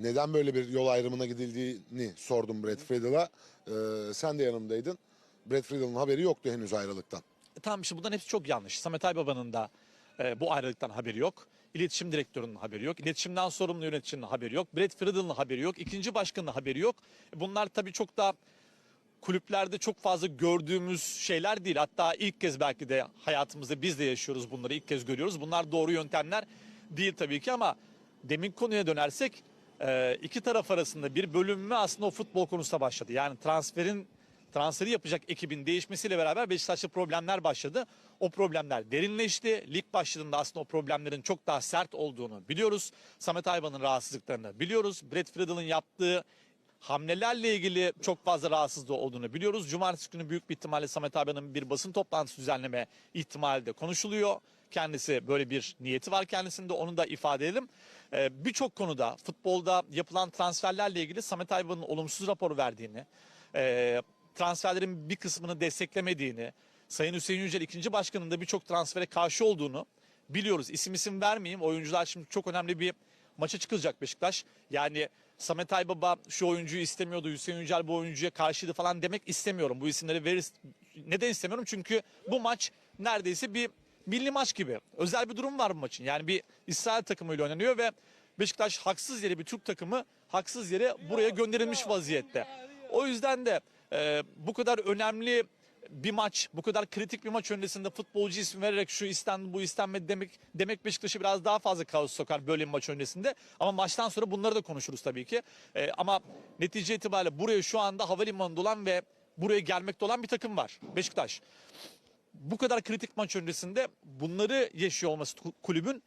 neden böyle bir yol ayrımına gidildiğini sordum Brad Friedel'a. Ee, sen de yanımdaydın. Brad Friedel'ın haberi yoktu henüz ayrılıktan. Tamam işte bunların hepsi çok yanlış. Samet Aybaba'nın da e, bu ayrılıktan haberi yok. İletişim direktörünün haberi yok. İletişimden sorumlu yöneticinin haberi yok. Brad Friedel'ın haberi yok. İkinci başkanın haberi yok. Bunlar tabii çok da kulüplerde çok fazla gördüğümüz şeyler değil. Hatta ilk kez belki de hayatımızda biz de yaşıyoruz bunları ilk kez görüyoruz. Bunlar doğru yöntemler değil tabii ki ama demin konuya dönersek e, iki taraf arasında bir bölünme aslında o futbol konusunda başladı. Yani transferin transferi yapacak ekibin değişmesiyle beraber Beşiktaş'ta problemler başladı. O problemler derinleşti. Lig başladığında aslında o problemlerin çok daha sert olduğunu biliyoruz. Samet Ayban'ın rahatsızlıklarını biliyoruz. Brad Friedel'in yaptığı hamlelerle ilgili çok fazla rahatsızlığı olduğunu biliyoruz. Cumartesi günü büyük bir ihtimalle Samet Ayba'nın bir basın toplantısı düzenleme ihtimali de konuşuluyor. Kendisi böyle bir niyeti var kendisinde onu da ifade edelim. Ee, Birçok konuda futbolda yapılan transferlerle ilgili Samet Ayba'nın olumsuz rapor verdiğini, e, transferlerin bir kısmını desteklemediğini, Sayın Hüseyin Yücel ikinci başkanın da birçok transfere karşı olduğunu biliyoruz. İsim isim vermeyeyim. Oyuncular şimdi çok önemli bir maça çıkılacak Beşiktaş. Yani Samet Aybaba şu oyuncuyu istemiyordu, Hüseyin Yücel bu oyuncuya karşıydı falan demek istemiyorum. Bu isimleri verir. Neden istemiyorum? Çünkü bu maç neredeyse bir milli maç gibi. Özel bir durum var bu maçın. Yani bir İsrail takımıyla oynanıyor ve Beşiktaş haksız yere bir Türk takımı haksız yere buraya gönderilmiş vaziyette. O yüzden de e, bu kadar önemli bir maç, bu kadar kritik bir maç öncesinde futbolcu ismi vererek şu istendi bu istenmedi demek demek Beşiktaş'ı biraz daha fazla kaos sokar böyle bir maç öncesinde. Ama maçtan sonra bunları da konuşuruz tabii ki. Ee, ama netice itibariyle buraya şu anda havalimanında olan ve buraya gelmekte olan bir takım var. Beşiktaş. Bu kadar kritik maç öncesinde bunları yaşıyor olması ku- kulübün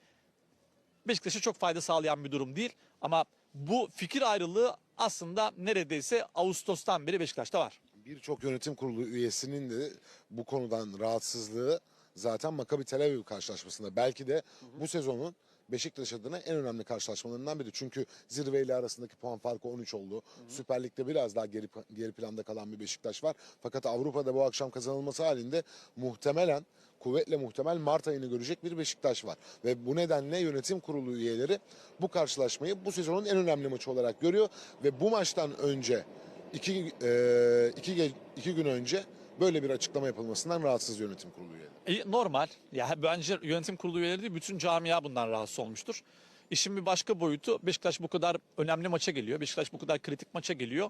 Beşiktaş'a çok fayda sağlayan bir durum değil. Ama bu fikir ayrılığı aslında neredeyse Ağustos'tan beri Beşiktaş'ta var. Birçok yönetim kurulu üyesinin de bu konudan rahatsızlığı zaten Maccabi Tel Aviv karşılaşmasında. Belki de bu sezonun Beşiktaş adına en önemli karşılaşmalarından biri. Çünkü zirveyle arasındaki puan farkı 13 oldu. Süper Lig'de biraz daha geri, geri planda kalan bir Beşiktaş var. Fakat Avrupa'da bu akşam kazanılması halinde muhtemelen kuvvetle muhtemel Mart ayını görecek bir Beşiktaş var. Ve bu nedenle yönetim kurulu üyeleri bu karşılaşmayı bu sezonun en önemli maçı olarak görüyor. Ve bu maçtan önce iki, e, iki, iki gün önce böyle bir açıklama yapılmasından rahatsız yönetim kurulu üyeleri. E, normal. Ya bence yönetim kurulu üyeleri değil, bütün camia bundan rahatsız olmuştur. İşin bir başka boyutu Beşiktaş bu kadar önemli maça geliyor. Beşiktaş bu kadar kritik maça geliyor.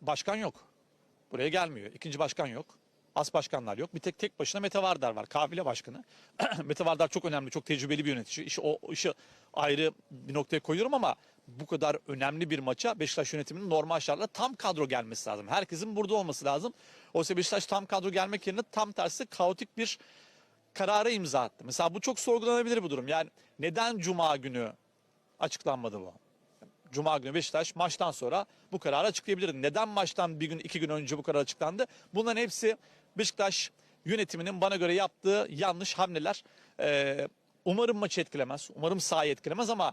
Başkan yok. Buraya gelmiyor. İkinci başkan yok. As başkanlar yok. Bir tek tek başına Mete Vardar var. Kafile başkanı. Mete Vardar çok önemli, çok tecrübeli bir yönetici. İşi, o işi ayrı bir noktaya koyuyorum ama bu kadar önemli bir maça Beşiktaş yönetiminin normal şartlarda tam kadro gelmesi lazım. Herkesin burada olması lazım. Oysa Beşiktaş tam kadro gelmek yerine tam tersi kaotik bir karara imza attı. Mesela bu çok sorgulanabilir bu durum. Yani neden Cuma günü açıklanmadı bu? Cuma günü Beşiktaş maçtan sonra bu kararı açıklayabilirdi. Neden maçtan bir gün iki gün önce bu karar açıklandı? Bunların hepsi Beşiktaş yönetiminin bana göre yaptığı yanlış hamleler. Ee, umarım maçı etkilemez. Umarım sahayı etkilemez ama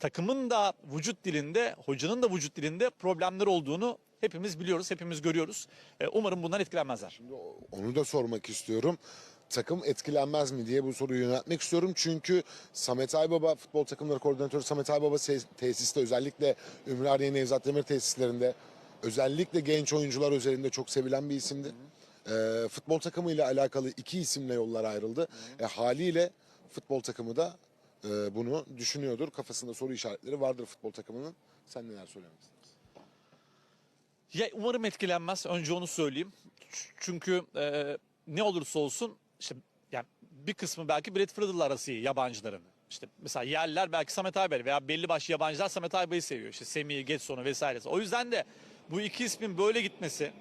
takımın da vücut dilinde, hocanın da vücut dilinde problemler olduğunu hepimiz biliyoruz, hepimiz görüyoruz. Ee, umarım bundan etkilenmezler. Onu da sormak istiyorum. Takım etkilenmez mi diye bu soruyu yöneltmek istiyorum. Çünkü Samet Aybaba, futbol takımları koordinatörü Samet Aybaba tesiste özellikle Ümraniye Nevzat Demir tesislerinde özellikle genç oyuncular üzerinde çok sevilen bir isimdi. Ee, futbol takımıyla alakalı iki isimle yollar ayrıldı. E, haliyle futbol takımı da e, bunu düşünüyordur. Kafasında soru işaretleri vardır futbol takımının. Sen neler söylemek istersin? Ya umarım etkilenmez. Önce onu söyleyeyim. Çünkü e, ne olursa olsun işte yani bir kısmı belki Brad arası yabancıların. İşte mesela yerliler belki Samet Aybel veya belli başlı yabancılar Samet Aybel'i seviyor. İşte Semih'i, Getson'u vesairesi. O yüzden de bu iki ismin böyle gitmesi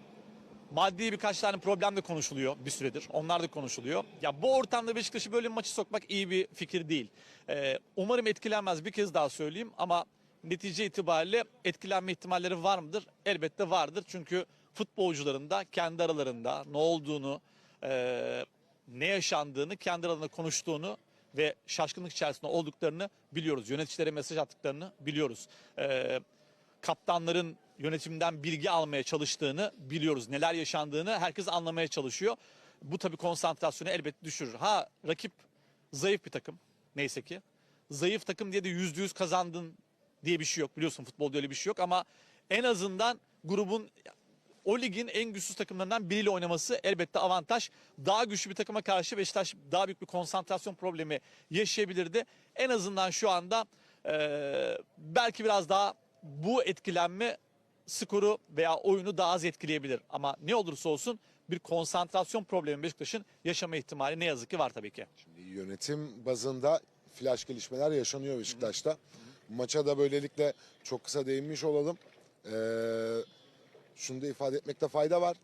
maddi birkaç tane problem de konuşuluyor bir süredir. Onlar da konuşuluyor. Ya bu ortamda Beşiktaş'ı böyle bir maçı sokmak iyi bir fikir değil. Ee, umarım etkilenmez bir kez daha söyleyeyim ama netice itibariyle etkilenme ihtimalleri var mıdır? Elbette vardır. Çünkü futbolcuların da kendi aralarında ne olduğunu, e, ne yaşandığını, kendi aralarında konuştuğunu ve şaşkınlık içerisinde olduklarını biliyoruz. Yöneticilere mesaj attıklarını biliyoruz. Ee, kaptanların yönetimden bilgi almaya çalıştığını biliyoruz. Neler yaşandığını herkes anlamaya çalışıyor. Bu tabii konsantrasyonu elbette düşürür. Ha rakip zayıf bir takım neyse ki. zayıf takım diye de yüzde yüz kazandın diye bir şey yok. Biliyorsun futbolda öyle bir şey yok ama en azından grubun o ligin en güçsüz takımlarından biriyle oynaması elbette avantaj. Daha güçlü bir takıma karşı Beşiktaş daha büyük bir konsantrasyon problemi yaşayabilirdi. En azından şu anda eee, belki biraz daha bu etkilenme skoru veya oyunu daha az etkileyebilir. Ama ne olursa olsun bir konsantrasyon problemi Beşiktaş'ın yaşama ihtimali ne yazık ki var tabii ki. Şimdi yönetim bazında flash gelişmeler yaşanıyor Beşiktaş'ta. Maça da böylelikle çok kısa değinmiş olalım. Ee, şunu da ifade etmekte fayda var.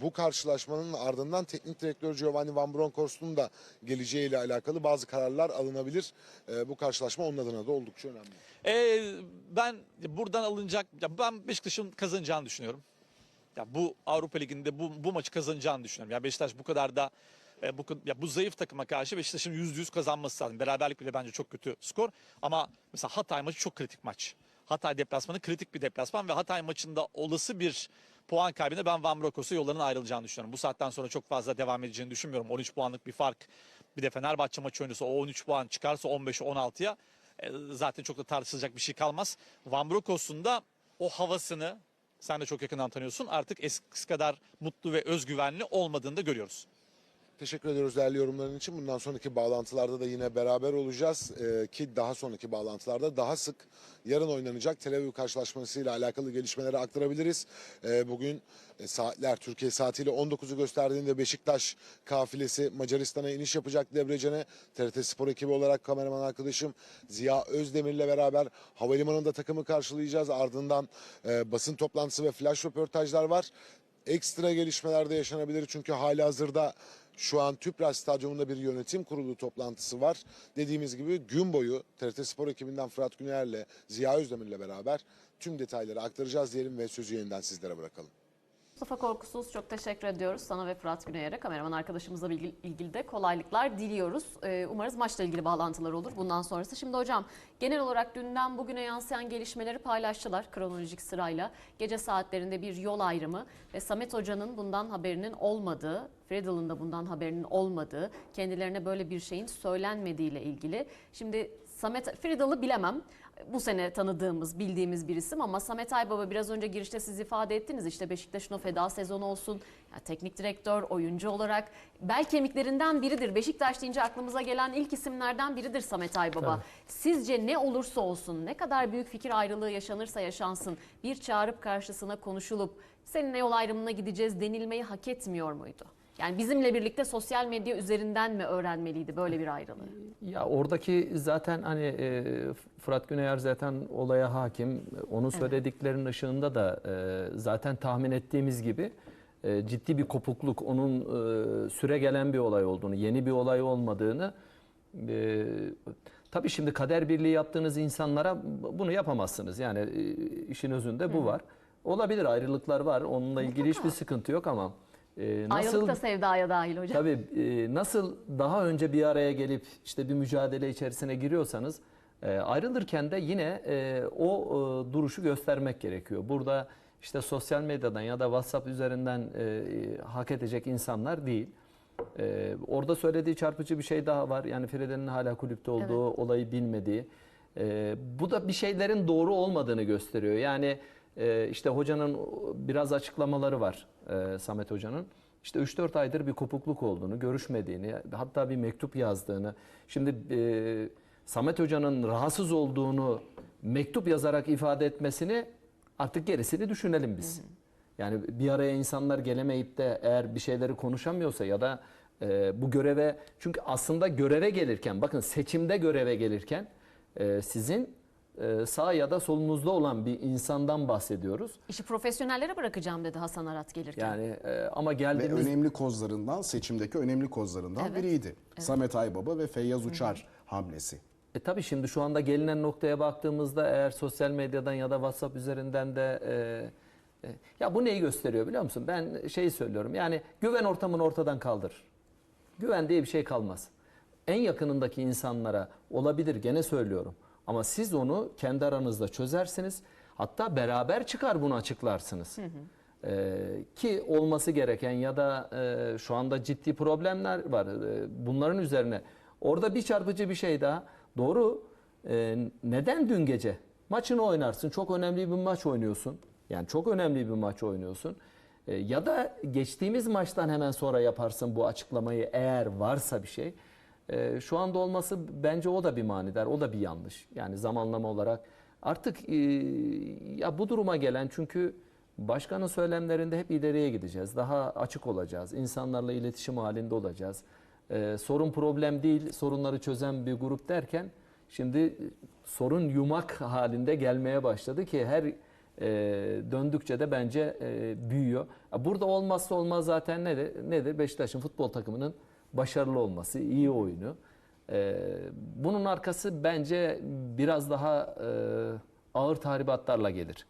Bu karşılaşmanın ardından teknik direktör Giovanni Van Bronckhorst'un da geleceğiyle alakalı bazı kararlar alınabilir. Ee, bu karşılaşma onun adına da oldukça önemli. Ee, ben buradan alınacak, ya ben Beşiktaş'ın kazanacağını düşünüyorum. Ya bu Avrupa Ligi'nde bu, bu maçı kazanacağını düşünüyorum. Ya Beşiktaş bu kadar da e, bu ya bu zayıf takıma karşı Beşiktaş'ın yüzde yüz kazanması lazım. Beraberlik bile bence çok kötü skor. Ama mesela Hatay maçı çok kritik maç. Hatay deplasmanı kritik bir deplasman ve Hatay maçında olası bir puan kaybında ben Van Bronckhorst'a yollarının ayrılacağını düşünüyorum. Bu saatten sonra çok fazla devam edeceğini düşünmüyorum. 13 puanlık bir fark. Bir de Fenerbahçe maçı oynuyorsa o 13 puan çıkarsa 15'e 16'ya e, zaten çok da tartışılacak bir şey kalmaz. Van Bronckhorst'un da o havasını sen de çok yakından tanıyorsun. Artık eskisi kadar mutlu ve özgüvenli olmadığını da görüyoruz. Teşekkür ediyoruz değerli yorumların için. Bundan sonraki bağlantılarda da yine beraber olacağız. Ee, ki daha sonraki bağlantılarda daha sık yarın oynanacak Tel Aviv karşılaşmasıyla alakalı gelişmeleri aktarabiliriz. Ee, bugün e, saatler Türkiye saatiyle 19'u gösterdiğinde Beşiktaş kafilesi Macaristan'a iniş yapacak Debrecen'e. TRT Spor ekibi olarak kameraman arkadaşım Ziya Özdemir'le beraber havalimanında takımı karşılayacağız. Ardından e, basın toplantısı ve flash röportajlar var ekstra gelişmeler de yaşanabilir. Çünkü hali hazırda şu an Tüpraş Stadyumunda bir yönetim kurulu toplantısı var. Dediğimiz gibi gün boyu TRT Spor ekibinden Fırat Güner'le Ziya Özdemir'le beraber tüm detayları aktaracağız diyelim ve sözü yeniden sizlere bırakalım. Mustafa Korkusuz çok teşekkür ediyoruz sana ve Fırat Güneyer'e kameraman arkadaşımızla ilgili, de kolaylıklar diliyoruz. Ee, umarız maçla ilgili bağlantılar olur bundan sonrası. Şimdi hocam genel olarak dünden bugüne yansıyan gelişmeleri paylaştılar kronolojik sırayla. Gece saatlerinde bir yol ayrımı ve Samet Hoca'nın bundan haberinin olmadığı, Fredal'ın da bundan haberinin olmadığı, kendilerine böyle bir şeyin söylenmediği ile ilgili. Şimdi Samet Fridal'ı bilemem. Bu sene tanıdığımız, bildiğimiz bir isim ama Samet Aybaba biraz önce girişte siz ifade ettiniz. İşte Beşiktaş'ın o feda sezonu olsun, ya teknik direktör, oyuncu olarak bel kemiklerinden biridir. Beşiktaş deyince aklımıza gelen ilk isimlerden biridir Samet Aybaba. Tabii. Sizce ne olursa olsun, ne kadar büyük fikir ayrılığı yaşanırsa yaşansın, bir çağırıp karşısına konuşulup seninle yol ayrımına gideceğiz denilmeyi hak etmiyor muydu? Yani bizimle birlikte sosyal medya üzerinden mi öğrenmeliydi böyle bir ayrılığı? Ya oradaki zaten hani e, Fırat Güneyer zaten olaya hakim. Onun söylediklerinin ışığında da e, zaten tahmin ettiğimiz gibi e, ciddi bir kopukluk, onun e, süre gelen bir olay olduğunu, yeni bir olay olmadığını e, tabii şimdi kader birliği yaptığınız insanlara bunu yapamazsınız. Yani e, işin özünde bu var. Olabilir ayrılıklar var. Onunla ilgili hiçbir sıkıntı yok ama e, Ayrılık da sevdaya dahil hocam. Tabii e, nasıl daha önce bir araya gelip işte bir mücadele içerisine giriyorsanız e, ayrılırken de yine e, o e, duruşu göstermek gerekiyor. Burada işte sosyal medyadan ya da WhatsApp üzerinden e, hak edecek insanlar değil. E, orada söylediği çarpıcı bir şey daha var. Yani Frede'nin hala kulüpte olduğu olayı bilmediği. E, bu da bir şeylerin doğru olmadığını gösteriyor. Yani e, işte hocanın biraz açıklamaları var e, Samet Hoca'nın. İşte 3-4 aydır bir kopukluk olduğunu, görüşmediğini, hatta bir mektup yazdığını. Şimdi e, Samet Hoca'nın rahatsız olduğunu mektup yazarak ifade etmesini artık gerisini düşünelim biz. Yani bir araya insanlar gelemeyip de eğer bir şeyleri konuşamıyorsa ya da e, bu göreve çünkü aslında göreve gelirken bakın seçimde göreve gelirken e, sizin sağ ya da solunuzda olan bir insandan bahsediyoruz. İşi profesyonellere bırakacağım dedi Hasan Arat gelirken. Yani e, ama Ve geldiğimiz önemli kozlarından, seçimdeki önemli kozlarından Evet. biriydi. Samet Aybaba ve Feyyaz Uçar hamlesi. E tabii şimdi şu anda gelinen noktaya baktığımızda eğer sosyal medyadan ya da WhatsApp üzerinden de e, e, ya bu neyi gösteriyor biliyor musun? Ben şeyi söylüyorum yani güven ortamını ortadan kaldır. Güven diye bir şey kalmaz. En yakınındaki insanlara olabilir gene söylüyorum. Ama siz onu kendi aranızda çözersiniz. Hatta beraber çıkar bunu açıklarsınız. Ee, ki olması gereken ya da e, şu anda ciddi problemler var. Ee, bunların üzerine orada bir çarpıcı bir şey daha. Doğru. Ee, neden dün gece? Maçını oynarsın. Çok önemli bir maç oynuyorsun. Yani çok önemli bir maç oynuyorsun. Ee, ya da geçtiğimiz maçtan hemen sonra yaparsın bu açıklamayı eğer varsa bir şey. Ee, şu anda olması bence o da bir manidar, o da bir yanlış. Yani zamanlama olarak artık e, ya bu duruma gelen çünkü başkanın söylemlerinde hep ileriye gideceğiz. Daha açık olacağız. insanlarla iletişim halinde olacağız. Ee, sorun problem değil, sorunları çözen bir grup derken şimdi sorun yumak halinde gelmeye başladı ki her e, döndükçe de bence e, büyüyor. Burada olmazsa olmaz zaten nedir? Nedir? Beşiktaş'ın futbol takımının başarılı olması, iyi oyunu. Ee, bunun arkası bence biraz daha e, ağır tahribatlarla gelir.